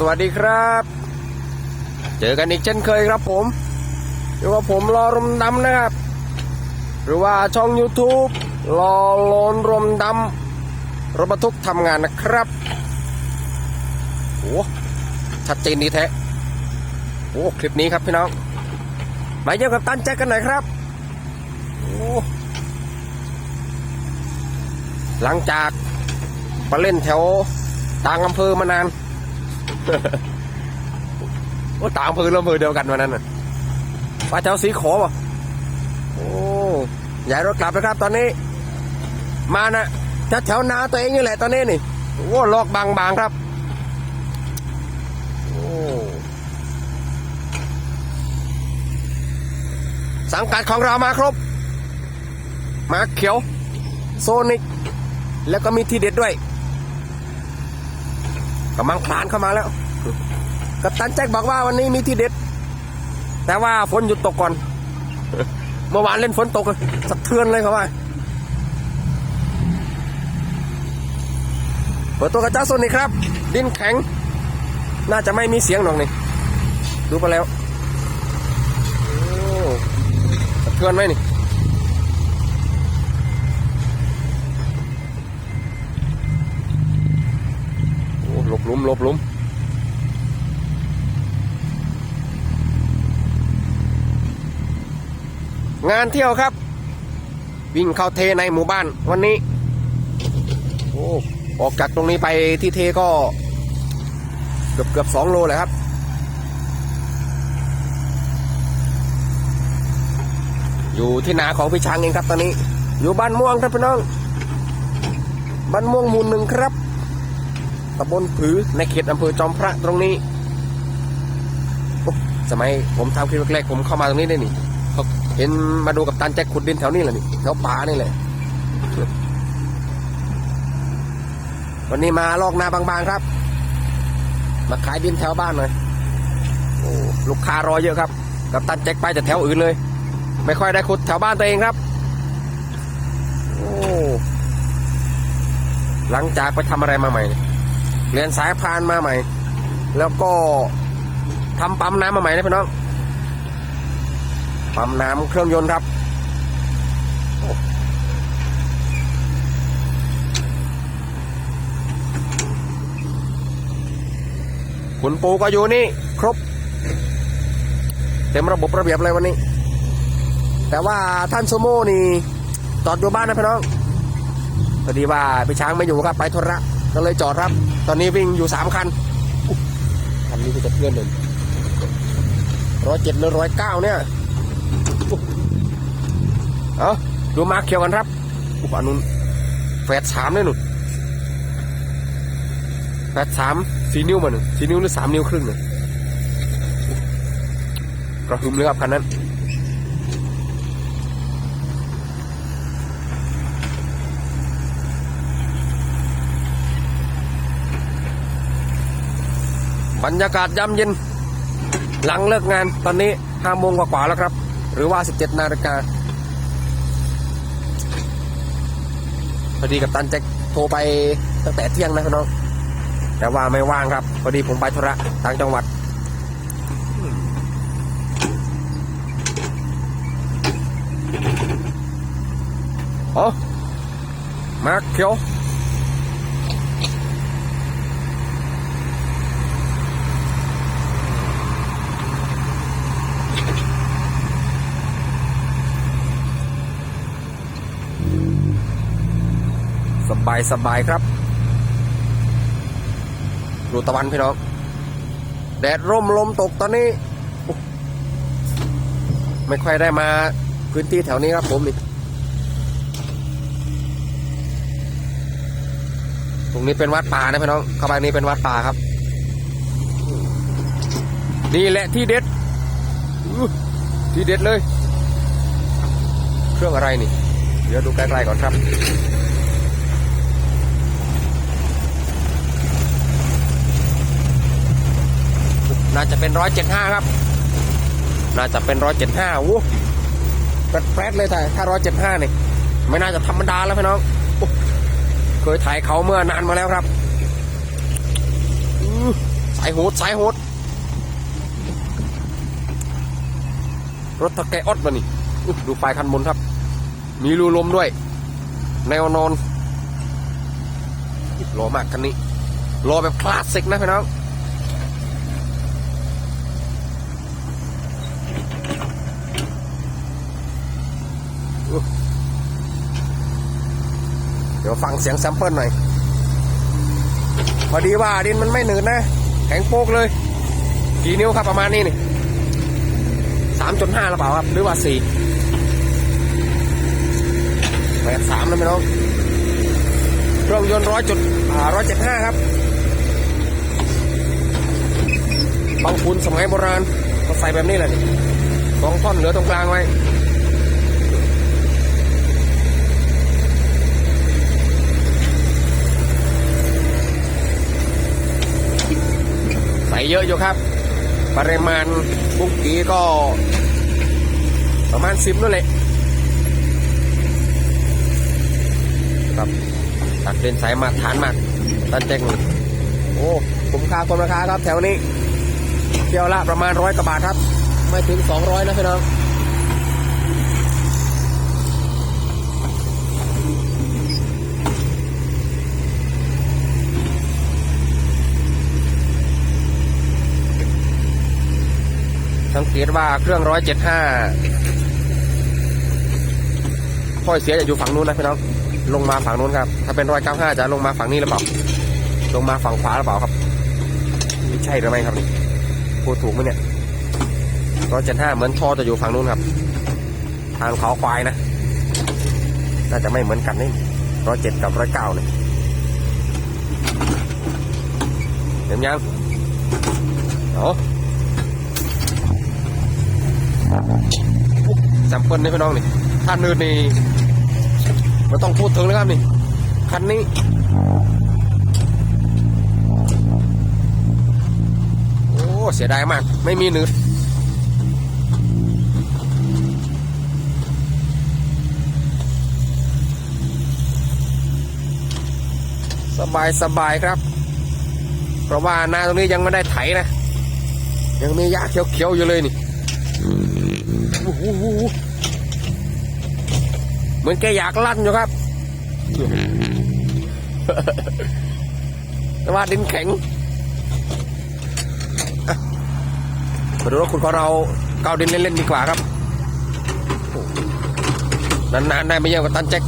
สวัสดีครับ เจอกันอีกเช่นเคยครับผมอยู่กับผมรอรมดำนะครับ หรือว่าช่อง YouTube รอโลนรมดำรถบรรทุกทำงานนะครับโอ้ชัดเจนดีแท้โอ้คลิปนี้ครับพี่น้อง มาเยี่ยมกับตันแจ็คกันหน่อยครับโอ้หลังจากไปเล่นแถวต่างอำเภอมานาน โอ้ต่างอำเภอลำเภอเดียวกันวันนั้นน่ะปลาเจ้าสีขอป่ะโอ้ย้ายรถกลับนะครับ ตอนนี้ มานะแถวแถวนาตัวเองนี่แหละตอนนี้นี่โอ้ลอกบางบางๆครับโอ้สังกัดของเรามาครบ มาเขียว โซนิก แล้วก็มีทีเด็ดด้วย กำลังคลานเข้ามาแล้วกัปตันแจ็คบอกว่าวันนี้มีที่เด็ด แต่ว่าฝนหยุดตกก่อน เมื่อวานเล่นฝนตกสะเทือนเลยเขาว่าเปิดตัวกระจ้าโซนนี่ครับ ดินแข็ง น่าจะไม่มีเสียงหรอกนี่ดูไปแล้วสะเทือนไหมนี่ หลบลุมหลบลุมงานเที่ยวครับ วิ่งเข้าเทในหมู่บ้านวันนี้โอ้ออกจากตรงนี้ไปที่เทก็ เกือบเกือบสองโลเลยครับอยู่ที่นาของพี่ช้างเองครับตอนนี้ อยู่บ้านม่วงครับพี่น้อง บ้านม่วงหมู่หนึ่งครับ ตำบลผือในเขตอำเภอจอมพระตรงนี้ สมัยผมทำคลิปแรกๆผมเข้ามาตรงนี้ได้นี่เห็นมาดูกับตันแจ็คขุดดินแถวนี้แหละนี่แถวป่านี่แหละวันนี้มาลอกนาบางๆครับ มาขายดินแถวบ้านหน่อยโอ้ลูกค้ารอเยอะครับ กับตันแจ็คไปแต่แถวอื่นเลย ไม่ค่อยได้ขุดแถวบ้านตัวเองครับ โอ้หลังจากไปทำอะไรมาใหม่เนี่ย เปลี่ยนสายพานมาใหม่ แล้วก็ทำปั๊มน้ำมาใหม่นะพี่น้อง ปั๊มน้ำเครื่องยนต์ครับโอ้ขุนปูก็อยู่นี่ ครบ เต็มระบบระเบียบเลยวันนี้ แต่ว่าท่านโซโม่นี่จอดอยู่บ้านนะพี่น้องพอดีว่าพี่ช้างไม่อยู่ครับไปธุระ ก็เลยจอดครับ ตอนนี้วิ่งอยู่สามคันคันนี้ก็จะเพื่อนหนึ่งร้อยเจ็ดหรือร้อยเก้าเนี่ยเอาดูมาเขียวกันครับอุปานุนแฝดสามเลยหนุนแฝดสามสี่นิ้วมันงสี่นิ้วหรือสามนิ้วครึ่งเนี่ยกระหึ่มเลยครับคันนั้น บรรยากาศยามเย็น หลังเลิกงานตอนนี้ห้าโมงกว่าๆแล้วครับ หรือว่าสิบเจ็ดนาฬิกาพอดีกับตันแจ็คโทรไปตั้งแต่เที่ยงนะพี่น้อง แต่ว่าไม่ว่างครับ พอดีผมไปธุระต่างจังหวัดโอ้มาเขียว บายสบายครับดูตะวันพี่น้อง แดดร่มลมตกตอนนี้ ไม่ค่อยได้มาพื้นที่แถวนี้ครับผมนี่ตรงนี้เป็นวัดป่านะพี่น้องเข้าไปนี่เป็นวัดป่าครับ นี่แหละที่เด็ดที่เด็ดเลย เครื่องอะไรนี่ เดี๋ยวดูใกล้ๆก่อนครับ น่าจะเป็นร้อยเจ็ดห้าครับ น่าจะเป็นร้อยเจ็ดห้าวู้แปรดเลยแต่ถ้าร้อยเจ็ดห้านี่ไม่น่าจะธรรมดาแล้วพี่น้องเคยถ่ายเขาเมื่อนานมาแล้วครับสายโหดสายโหดรถตะแกออดมานี่ดูปลายคันบนครับ มีรูลมด้วย แนวนอนรอมากคันนี้รอแบบคลาสสิกนะพี่น้อง ดี๋ยวฟังเสียงแซมเปิลหน่อย พอดีว่าดินมันไม่หนืดนะ แข็งโป๊กเลย กี่นิ้วครับประมาณนี้นี่สามจนห้าหรือเปล่าครับ หรือว่าสี่แปดสามนะพี่น้องเครื่องยนต์ร้อยจุดร้อยเจ็ดห้าครับบางคูนสมัยโบราณก็ใส่แบบนี้แหละนี่สองท่อนเหลือตรงกลางไว้ เยอะอยู่ครับ ปริมาณบุกกีก็ ประมาณสิบนั่นแหละครับตัดเป็นสายมาฐานมากตันเจงโอ้คุ้มค่าคุ้มราคาครับแถวนี้เที่ยวละประมาณร้อยกว่าบาทครับ ไม่ถึงสองร้อยนะพี่น้อง สังเกตว่าเครื่องร้อยเจ็ดห้าค่อยเสียจะอยู่ฝั่งนู้นนะพี่น้องลงมาฝั่งนู้นครับถ้าเป็นร้อยเก้าห้าจะลงมาฝั่งนี้หรือเปล่าลงมาฝั่งขวาหรือเปล่าครับไม่ใช่หรือไม่ครับนี่พูดถูกไหมเนี่ยร้อยเจ็ดห้าเหมือนท่อจะอยู่ฝั่งนู้นครับ ทางเขาควายนะน่าจะไม่เหมือนกันนี่ร้อยเจ็ดกับร้อยเก้าเนี่ยเห็นยังเอา แซมเปิลนี่พี่น้องนี่ถ้านืดนี่ไม่ต้องพูดถึงนะครับนี่ คันนี้โอ้เสียดายมาก ไม่มีนืดสบายสบายครับ เพราะว่านาตรงนี้ยังไม่ได้ไถนะ ยังมีหญ้าเขียวๆอยู่เลยนี่ โอ้โหเหมือนแกอยากลั่นอยู่ครับ แต่ว่าดินแข็งอะมาดูรถคุณของเราเกาดินเล่นๆดีกว่าครับ นานๆได้ไม่เยอะกว่าตันแจ็ค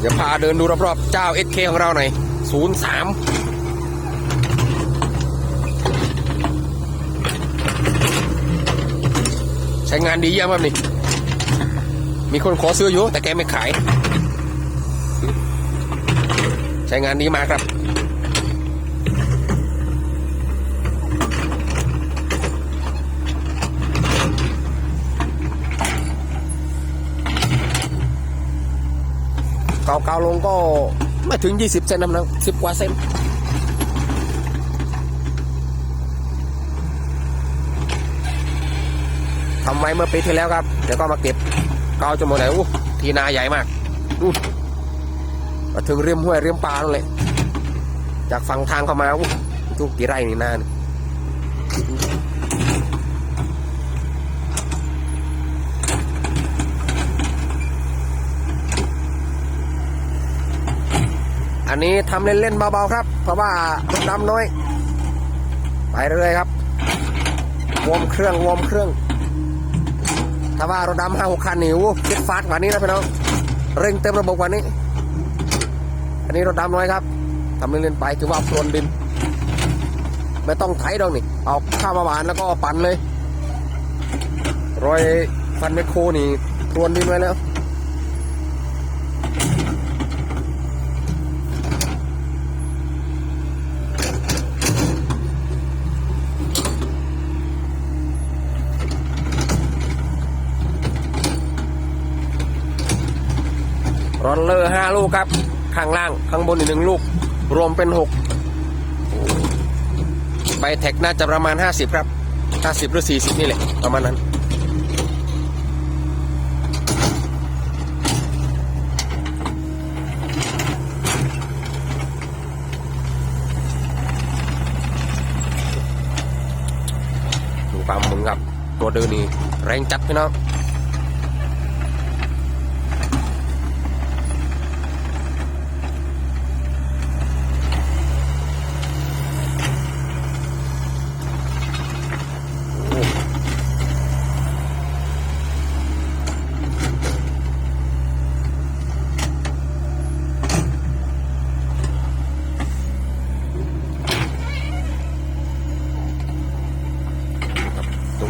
เดี๋ยวพาเดินดูรอบๆ เจ้า SK ของเราหน่อยศูนย์สามใช้งานดีเยี่ยมครับนี่ มีคนขอซื้ออยู่แต่แกไม่ขาย ใช้งานดีมากครับาเกาลงก็ไม่ถึง 20 เซนนะนะสิบกว่าเซนทำไว้เมื่อปีที่แล้วครับ เดี๋ยวก็มาเก็บเกาจนหมดเลยอู้ทีนาใหญ่มากอู้มาถึงเริมห้วยเริมปลาเลย จากฝั่งทางเข้ามาอู้ทุกกี่ไร่นี่นานี่ อันนี้ทำเล่นๆเบาๆครับ เพราะว่ารถน้ำน้อย ไปเรื่อยครับวอมเครื่องวอมเครื่อง ถ้าว่ารถดำห้าหกคันนี่วูคิดฟาสกว่านี้นะพี่น้องเร่งเต็มระบบกว่านี้ อันนี้รถดำน้อยครับทำเล่นๆไปถือว่าพรวนดิน ไม่ต้องไถดอกนี่ เอาข้าวมาหวานแล้วก็ปั่นเลยรอยฟันไมโครนี่พรวนดินไว้แล้ว รอนเลอร์ห้าลูกครับ ข้างล่างข้างบนอีกหนึ่งลูก รวมเป็นหกไบเทคน่าจะประมาณห้าสิบครับห้าสิบหรือสี่สิบนี่แหละประมาณนั้นดูความหมุนครับ ตัวเดินนี่แรงจัดพี่น้อง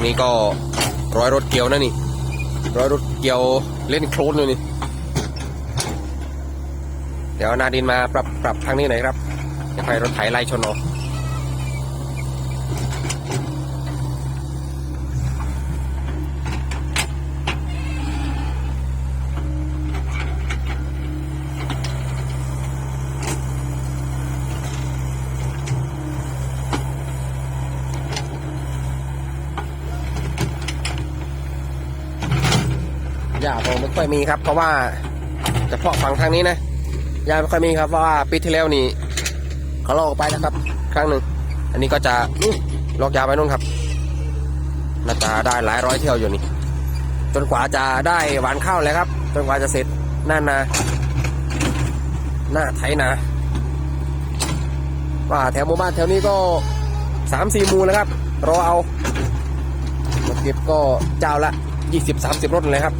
รงนี้ก็ร้อยรถเกียวนะนี่ ร้อยรถเกียวเล่นโคลนเลยนี่ เดี๋ยวนาดินมาปรับปรับทางนี้หน่อยครับจะไปรถไถไล่ชนเอาาผมไม่ค่อยมีครับ เพราะว่าเฉพาะฝั่งทางนี้นะยาไม่ค่อยมีครับเพราะว่าปีที่แล้วนี่เขาลอกไปนะครับ ครั้งหนึ่งอันนี้ก็จะนู่ลอกยาไปนู่นครับน่าจะได้หลายร้อยเที่ยวอยู่นี่จนกว่าจะได้หวานข้าวเลยครับ จนกว่าจะเสร็จหน้านาหน้าไถนาว่าแถวหมู่บ้านแถวนี้ก็สามสี่หมูแล้วครับรอเอาเก็บก็เจ้าละยี่สิบสามสิบรถเลยครับ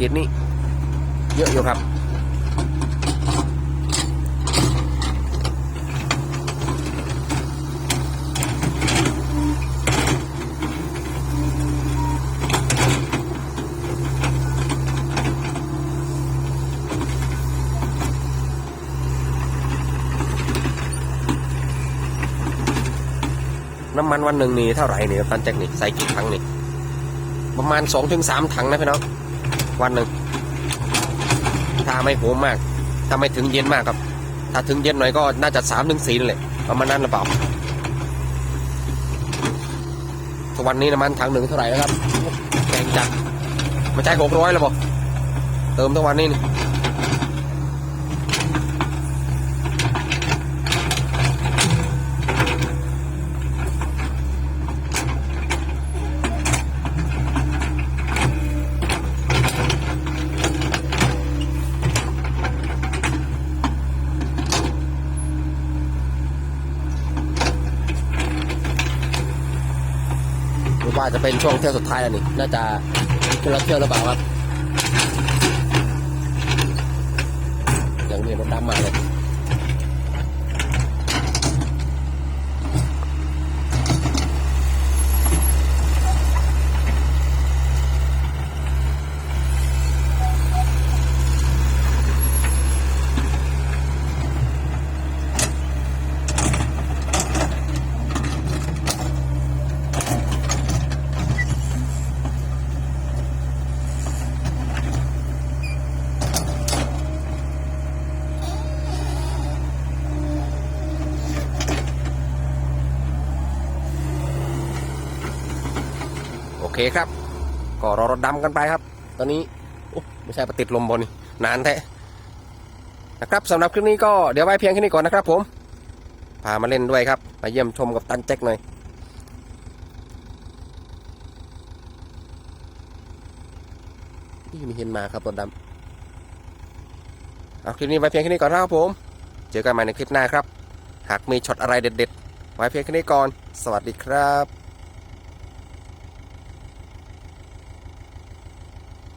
ขตนี้ เยอะอยู่ครับ น้ำมันวันหนึ่งนี่เท่าไหร่นี่ตันแจ็คนี่ใส่กี่ถังนี่ประมาณสองถึงสามถังนะพี่น้อง วันหนึ่งถ้าไม่โหมมาก ถ้าไม่ถึงเย็นมากครับ ถ้าถึงเย็นหน่อยก็น่าจะสามถึงสี่นั่นแหละประมาณนั้นหรือเปล่าทุกวันนี้น้ำมันถังหนึ่งเท่าไหร่แล้วครับแพงจัดไม่ใช้หกร้อยแล้วบอกเติมทุกวันนี้นี่ ว่าจะเป็นช่วงเที่ยวสุดท้ายแล้วนี่ น่าจะคนละเที่ยวหรือเปล่าครับอย่างมีรถดำมาเลย เคครับ ก็รอรถดำกันไปครับ ตอนนี้โอ้ไม่ใช่ปติดลมบนนี่นานแท้นะครับสำหรับคลิปนี้ก็เดี๋ยวไว้เพียงแค่นี้ก่อนนะครับ ผมพามาเล่นด้วยครับ มาเยี่ยมชมกับตันแจ็คหน่อยนี่มีเห็นมาครับรถดำเอาคลิปนี้ไว้เพียงแค่นี้ก่อนนะครับผม เจอกันใหม่ในคลิปหน้าครับ หากมีช็อตอะไรเด็ด ๆ ไว้เพียงแค่นี้ก่อน สวัสดีครับ